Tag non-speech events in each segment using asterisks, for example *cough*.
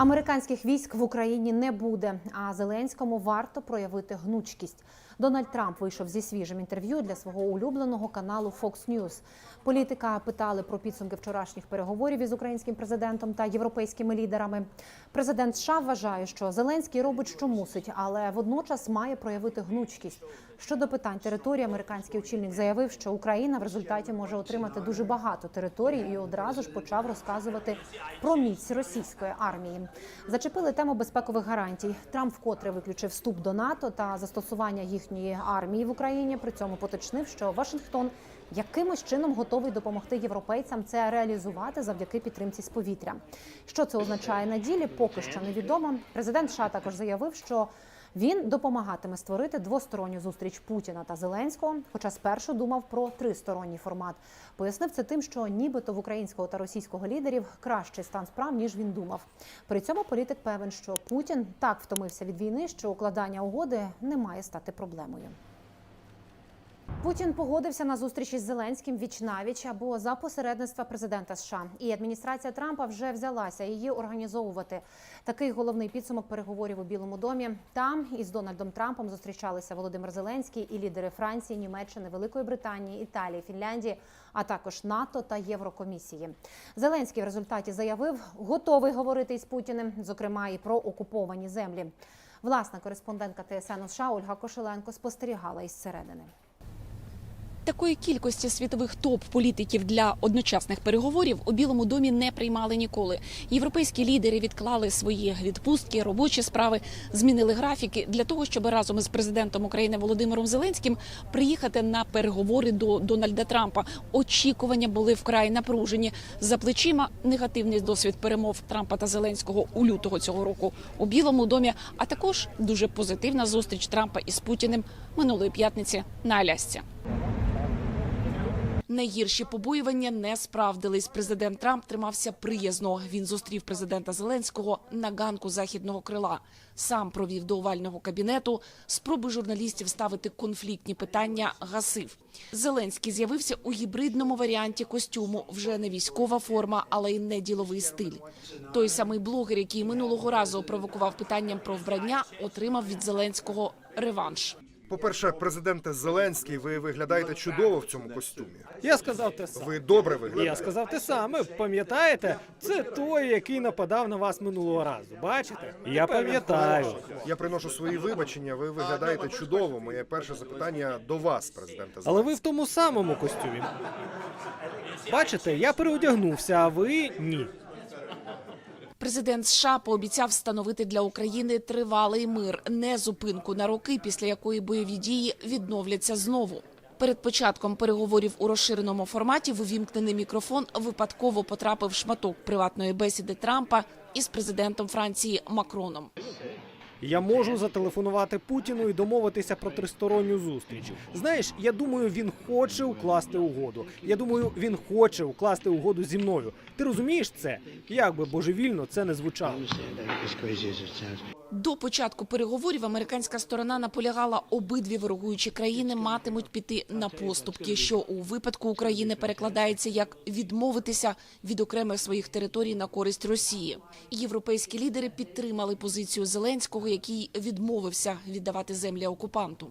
Американських військ в Україні не буде. А Зеленському варто проявити гнучкість. Дональд Трамп вийшов зі свіжим інтерв'ю для свого улюбленого каналу Fox News. Політика питали про підсумки вчорашніх переговорів із українським президентом та європейськими лідерами. Президент США вважає, що Зеленський робить, що мусить, але водночас має проявити гнучкість. Щодо питань території, американський очільник заявив, що Україна в результаті може отримати дуже багато територій і одразу ж почав розказувати про міць російської армії. Зачепили тему безпекових гарантій. Трамп вкотре виключив вступ до НАТО та застосування їхньої армії в Україні. При цьому поточнив, що Вашингтон якимось чином готовий допомогти європейцям це реалізувати завдяки підтримці з повітря. Що це означає на ділі, поки що невідомо. Президент США також заявив, що він допомагатиме створити двосторонню зустріч Путіна та Зеленського. Хоча спершу думав про тристоронній формат. Пояснив це тим, що нібито в українського та російського лідерів кращий стан справ ніж він думав. При цьому політик певен, що Путін так втомився від війни, що укладання угоди не має стати проблемою. Путін погодився на зустріч із Зеленським вічнавіч або за посередництва президента США. І адміністрація Трампа вже взялася її організовувати. Такий головний підсумок переговорів у Білому домі. Там із Дональдом Трампом зустрічалися Володимир Зеленський і лідери Франції, Німеччини, Великої Британії, Італії, Фінляндії, а також НАТО та Єврокомісії. Зеленський в результаті заявив, готовий говорити із Путіним, зокрема і про окуповані землі. Власна кореспондентка ТСН США Ольга Кошеленко спостерігала із середини. Такої кількості світових топ-політиків для одночасних переговорів у Білому домі не приймали ніколи. Європейські лідери відклали свої відпустки, робочі справи, змінили графіки для того, щоб разом із президентом України Володимиром Зеленським приїхати на переговори до Дональда Трампа. Очікування були вкрай напружені. За плечима негативний досвід перемов Трампа та Зеленського у лютого цього року у Білому домі, а також дуже позитивна зустріч Трампа із Путіним минулої п'ятниці на Алясці. Найгірші побоювання не справдились. Президент Трамп тримався приязно. Він зустрів президента Зеленського на ганку західного крила. Сам провів до овального кабінету. Спроби журналістів ставити конфліктні питання гасив. Зеленський з'явився у гібридному варіанті костюму. Вже не військова форма, але й не діловий стиль. Той самий блогер, який минулого разу провокував питанням про вбрання, отримав від Зеленського реванш. По-перше, президенте Зеленський, ви виглядаєте чудово в цьому костюмі. Я сказав те саме. Ви добре Я виглядаєте. сказав те саме. Пам'ятаєте? Це той, який нападав на вас минулого разу. Бачите? Я пам'ятаю. Я приношу свої вибачення. Ви виглядаєте чудово. Моє перше запитання до вас, президенте Але ви в тому самому костюмі. Бачите, я переодягнувся, а ви ні. Президент США пообіцяв встановити для України тривалий мир, не зупинку на роки, після якої бойові дії відновляться знову. Перед початком переговорів у розширеному форматі в увімкнений мікрофон випадково потрапив шматок приватної бесіди Трампа із президентом Франції Макроном. Я можу зателефонувати Путіну і домовитися про тристоронню зустріч. Знаєш, я думаю, він хоче укласти угоду. Я думаю, він хоче укласти угоду зі мною. Ти розумієш це? Як би божевільно це не звучало. До початку переговорів американська сторона наполягала, обидві ворогуючі країни матимуть піти на поступки, що у випадку України перекладається як відмовитися від окремих своїх територій на користь Росії. Європейські лідери підтримали позицію Зеленського, який відмовився віддавати землі окупанту.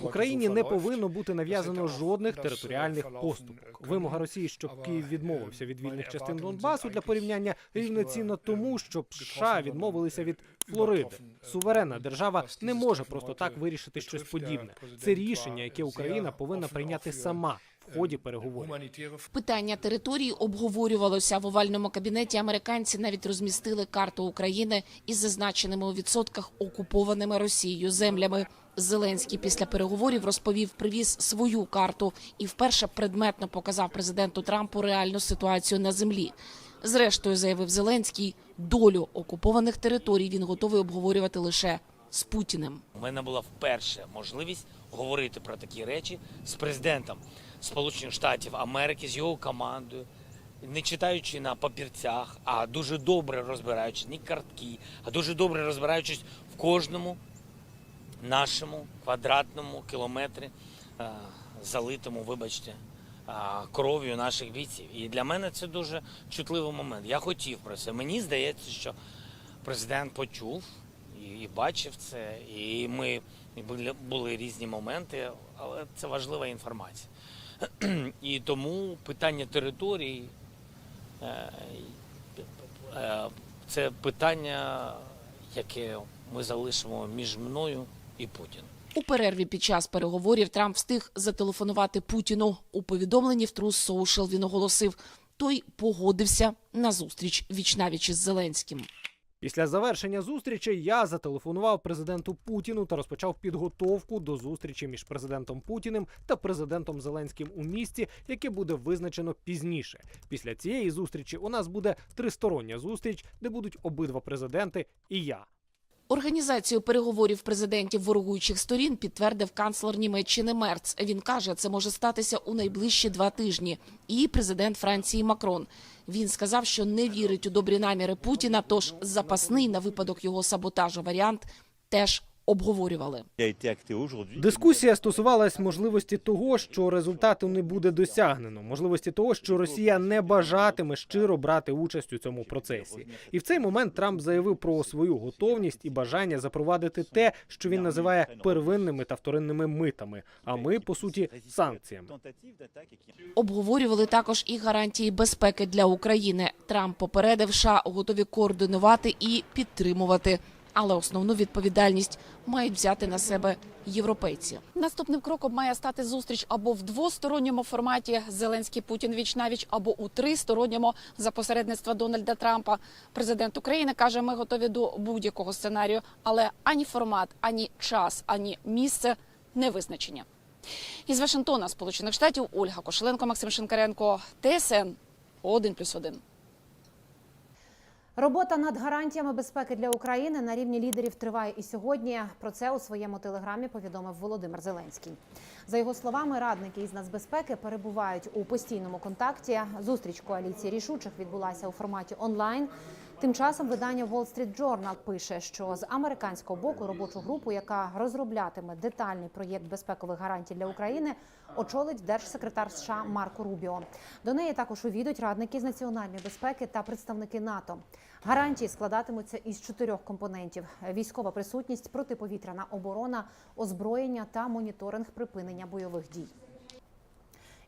Україні не повинно бути нав'язано жодних територіальних поступок. Вимога Росії, щоб Київ відмовився від вільних частин Донбасу для порівняння рівноцінно тому, щоб США відмовилися від Флориди. Суверенна держава не може просто так вирішити щось подібне. Це рішення, яке Україна повинна прийняти сама в ході переговорів. Питання території обговорювалося в овальному кабінеті. Американці навіть розмістили карту України із зазначеними у відсотках окупованими Росією землями. Зеленський після переговорів розповів, привіз свою карту і вперше предметно показав президенту Трампу реальну ситуацію на землі. Зрештою, заявив Зеленський, долю окупованих територій він готовий обговорювати лише з Путіним. У мене була вперше можливість говорити про такі речі з президентом Сполучених Штатів Америки, з його командою, не читаючи на папірцях, а дуже добре розбираючись, не картки, а дуже добре розбираючись в кожному нашому квадратному кілометрі, е, залитому, вибачте, е, кров'ю наших бійців. І для мене це дуже чутливий момент. Я хотів про це. Мені здається, що президент почув і, бачив це, і ми були, різні моменти, але це важлива інформація. *clears throat* І тому питання території е, це питання, яке ми залишимо між мною і Путіним. У перерві під час переговорів Трамп встиг зателефонувати Путіну. У повідомленні в Трус Social він оголосив, той погодився на зустріч вічнавіч із Зеленським. Після завершення зустрічі я зателефонував президенту Путіну та розпочав підготовку до зустрічі між президентом Путіним та президентом Зеленським у місті, яке буде визначено пізніше. Після цієї зустрічі у нас буде тристороння зустріч, де будуть обидва президенти і я. Організацію переговорів президентів ворогуючих сторін підтвердив канцлер Німеччини Мерц. Він каже, це може статися у найближчі два тижні. І президент Франції Макрон. Він сказав, що не вірить у добрі наміри Путіна. Тож запасний на випадок його саботажу варіант теж обговорювали. Дискусія стосувалась можливості того, що результату не буде досягнено, можливості того, що Росія не бажатиме щиро брати участь у цьому процесі. І в цей момент Трамп заявив про свою готовність і бажання запровадити те, що він називає первинними та вторинними митами. А ми по суті санкціями. Обговорювали також і гарантії безпеки для України. Трамп попередив, США готові координувати і підтримувати. Але основну відповідальність мають взяти на себе європейці. Наступним кроком має стати зустріч або в двосторонньому форматі Зеленський Путін віч навіч, або у тристоронньому за посередництва Дональда Трампа. Президент України каже, ми готові до будь-якого сценарію, але ані формат, ані час, ані місце не визначені. Із Вашингтона, Сполучених Штатів, Ольга Кошеленко, Максим Шинкаренко, ТСН 1+,1. Робота над гарантіями безпеки для України на рівні лідерів триває і сьогодні. Про це у своєму телеграмі повідомив Володимир Зеленський. За його словами, радники із нацбезпеки перебувають у постійному контакті. Зустріч коаліції рішучих відбулася у форматі онлайн. Тим часом видання Wall Street Journal пише, що з американського боку робочу групу, яка розроблятиме детальний проєкт безпекових гарантій для України, очолить держсекретар США Марко Рубіо. До неї також увійдуть радники з національної безпеки та представники НАТО. Гарантії складатимуться із чотирьох компонентів: військова присутність, протиповітряна оборона, озброєння та моніторинг припинення бойових дій.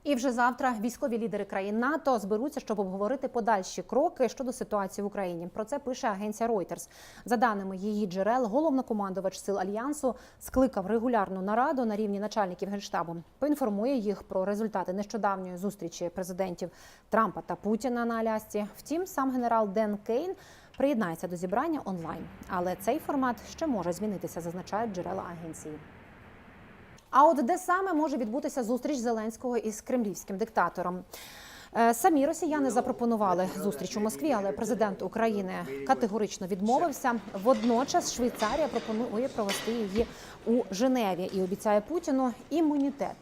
І вже завтра військові лідери країн НАТО зберуться, щоб обговорити подальші кроки щодо ситуації в Україні. Про це пише агенція Reuters. За даними її джерел, головнокомандувач сил альянсу скликав регулярну нараду на рівні начальників генштабу. Поінформує їх про результати нещодавньої зустрічі президентів Трампа та Путіна на Алясці. Втім, сам генерал Ден Кейн приєднається до зібрання онлайн. Але цей формат ще може змінитися, зазначають джерела агенції. А от де саме може відбутися зустріч Зеленського із кремлівським диктатором? Е, Самі росіяни запропонували зустріч у Москві, але президент України категорично відмовився. Водночас Швейцарія пропонує провести її у Женеві і обіцяє Путіну імунітет.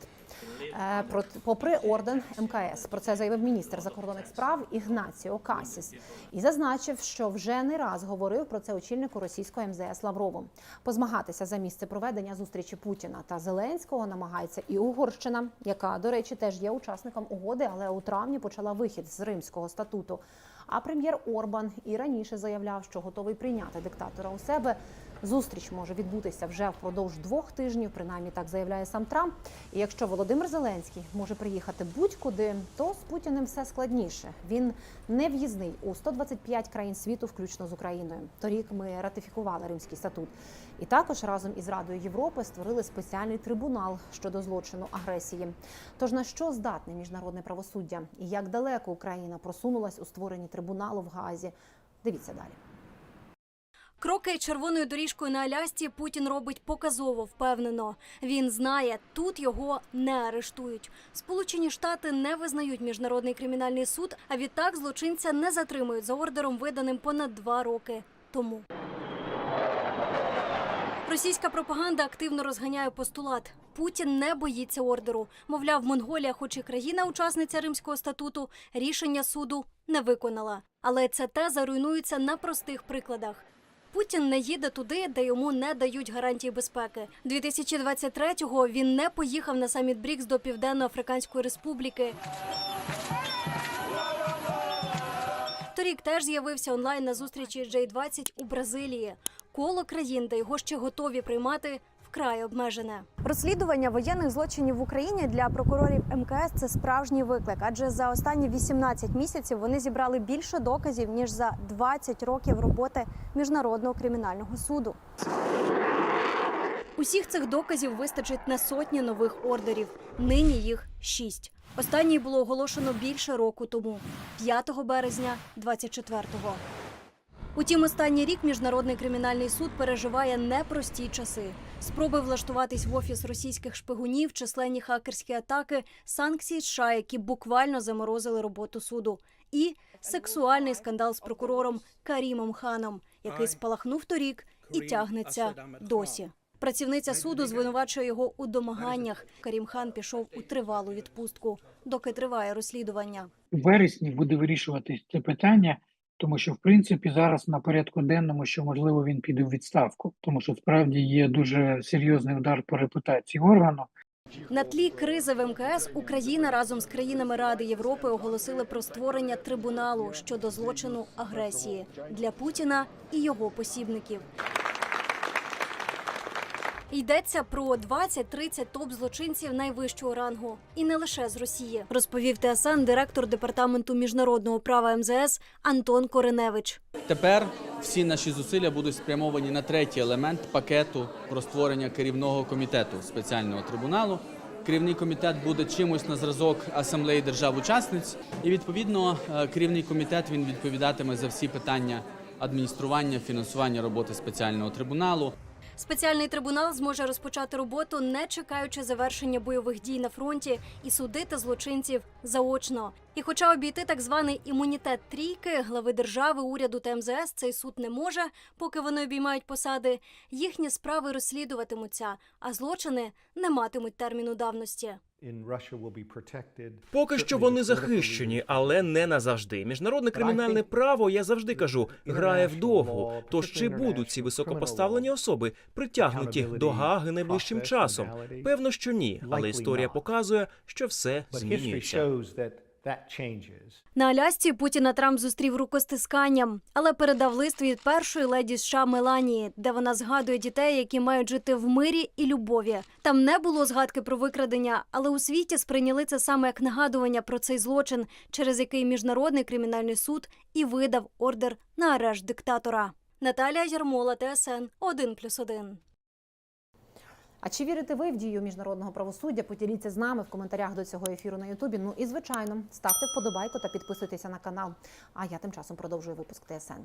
Е, про- попри орден МКС. Про це заявив міністр закордонних справ Ігнаціо Касіс і зазначив, що вже не раз говорив про це очільнику російського МЗС Лаврову. Позмагатися за місце проведення зустрічі Путіна та Зеленського намагається і Угорщина, яка, до речі, теж є учасником угоди, але у травні почала вихід з Римського статуту. А прем'єр Орбан і раніше заявляв, що готовий прийняти диктатора у себе. Зустріч може відбутися вже впродовж двох тижнів, принаймні так заявляє сам Трамп. І якщо Володимир Зеленський може приїхати будь-куди, то з Путіним все складніше. Він не в'їзний у 125 країн світу, включно з Україною. Торік ми ратифікували Римський статут. І також разом із Радою Європи створили спеціальний трибунал щодо злочину агресії. Тож на що здатне міжнародне правосуддя і як далеко Україна просунулась у створенні трибуналу в Гаазі? Дивіться далі. Кроки червоною доріжкою на Алясці Путін робить показово впевнено. Він знає, тут його не арештують. Сполучені Штати не визнають міжнародний кримінальний суд, а відтак злочинця не затримують за ордером, виданим понад два роки тому. Російська пропаганда активно розганяє постулат. Путін не боїться ордеру. Мовляв, Монголія, хоч і країна-учасниця Римського статуту, рішення суду не виконала. Але ця теза руйнується на простих прикладах. Путін не їде туди, де йому не дають гарантії безпеки. 2023-го він не поїхав на саміт БРІКС до Південно-Африканської Республіки. Торік теж з'явився онлайн на зустрічі J20 у Бразилії. Коло країн, де його ще готові приймати, вкрай обмежене. Розслідування воєнних злочинів в Україні для прокурорів МКС це справжній виклик, адже за останні 18 місяців вони зібрали більше доказів ніж за 20 років роботи міжнародного кримінального суду. Усіх цих доказів вистачить на сотні нових ордерів. Нині їх шість. Останній було оголошено більше року тому, 5 березня 24-го. Утім, останній рік міжнародний кримінальний суд переживає непрості часи. Спроби влаштуватись в офіс російських шпигунів, численні хакерські атаки, санкції США, які буквально заморозили роботу суду, і сексуальний скандал з прокурором Карімом Ханом, який спалахнув торік і тягнеться досі. Працівниця суду звинувачує його у домаганнях. Карім Хан пішов у тривалу відпустку, доки триває розслідування. У вересні буде вирішуватись це питання, тому що в принципі зараз на порядку денному, що можливо він піде в відставку, тому що справді є дуже серйозний удар по репутації органу. На тлі кризи в МКС Україна разом з країнами Ради Європи оголосили про створення трибуналу щодо злочину агресії для Путіна і його посібників. Йдеться про 20-30 топ-злочинців найвищого рангу, і не лише з Росії, розповів ТСН директор департаменту міжнародного права МЗС Антон Кореневич. Тепер всі наші зусилля будуть спрямовані на третій елемент пакету про створення керівного комітету спеціального трибуналу. Керівний комітет буде чимось на зразок асамблеї держав-учасниць, і відповідно е, керівний комітет він відповідатиме за всі питання адміністрування, фінансування роботи спеціального трибуналу. Спеціальний трибунал зможе розпочати роботу, не чекаючи завершення бойових дій на фронті і судити злочинців заочно. І, хоча обійти так званий імунітет трійки глави держави, уряду та МЗС цей суд не може, поки вони обіймають посади, їхні справи розслідуватимуться, а злочини не матимуть терміну давності. Поки що вони захищені, але не назавжди. Міжнародне кримінальне право, я завжди кажу, грає вдовго. Тож чи будуть ці високопоставлені особи притягнуті до Гаги найближчим часом? Певно, що ні, але історія показує, що все змінюється. На Алясці Путіна Трамп зустрів рукостисканням, але передав лист від першої леді США Меланії, де вона згадує дітей, які мають жити в мирі і любові. Там не було згадки про викрадення, але у світі сприйняли це саме як нагадування про цей злочин, через який міжнародний кримінальний суд і видав ордер на арешт диктатора. Наталія Ярмола, ТСН 1+,1. А чи вірите ви в дію міжнародного правосуддя? Поділіться з нами в коментарях до цього ефіру на Ютубі. Ну і звичайно, ставте вподобайку та підписуйтеся на канал. А я тим часом продовжую випуск ТСН.